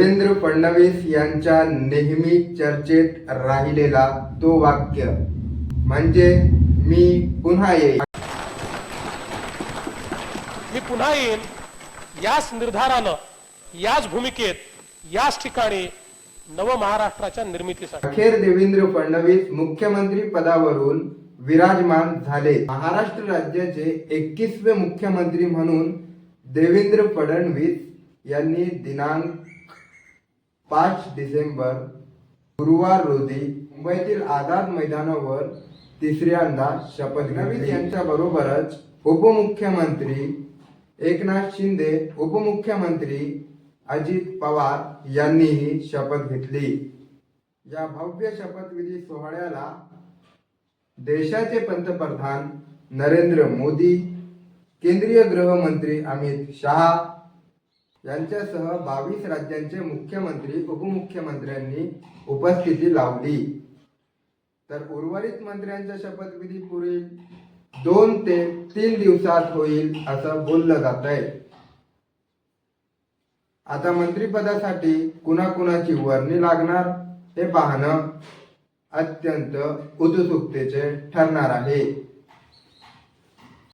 फडणवीस यांच्या नेहमी चर्चेत राहिलेला तो वाक्य. म्हणजे मी पुन्हा येईल. मी पुन्हा येईन याच निर्धारानं याच भूमिकेत याच ठिकाणी नव महाराष्ट्राच्या निर्मितीसाठी. अखेर देवेंद्र फडणवीस मुख्यमंत्री पदावरून विराजमान झाले. महाराष्ट्र राज्याचे एकवीसवे मुख्यमंत्री म्हणून देवेंद्र फडणवीस यांनी दिनांक पाच डिसेंबर गुरुवार रोजी मुंबईतील आझाद मैदानावर तिसऱ्यांदा शपथ घेतली. यांच्या बरोबरच उपमुख्यमंत्री एकनाथ शिंदे उपमुख्यमंत्री अजित पवार यांनीही शपथ घेतली. या भव्य शपथविधी सोहळ्याला देशाचे पंतप्रधान नरेंद्र मोदी केंद्रीय गृहमंत्री अमित शहा यांच्यासह बावीस राज्यांचे मुख्यमंत्री उपमुख्यमंत्र्यांनी उपस्थिती लावली. तर उर्वरित मंत्र्यांच्या शपथविधी पुढील दोन ते तीन दिवसात होईल असं बोललं जात आहे आता मंत्रिपदासाठी कुणाकुणाची वर्णी लागणार हे पाहणं अत्यंत उत्सुकतेचे ठरणार आहे.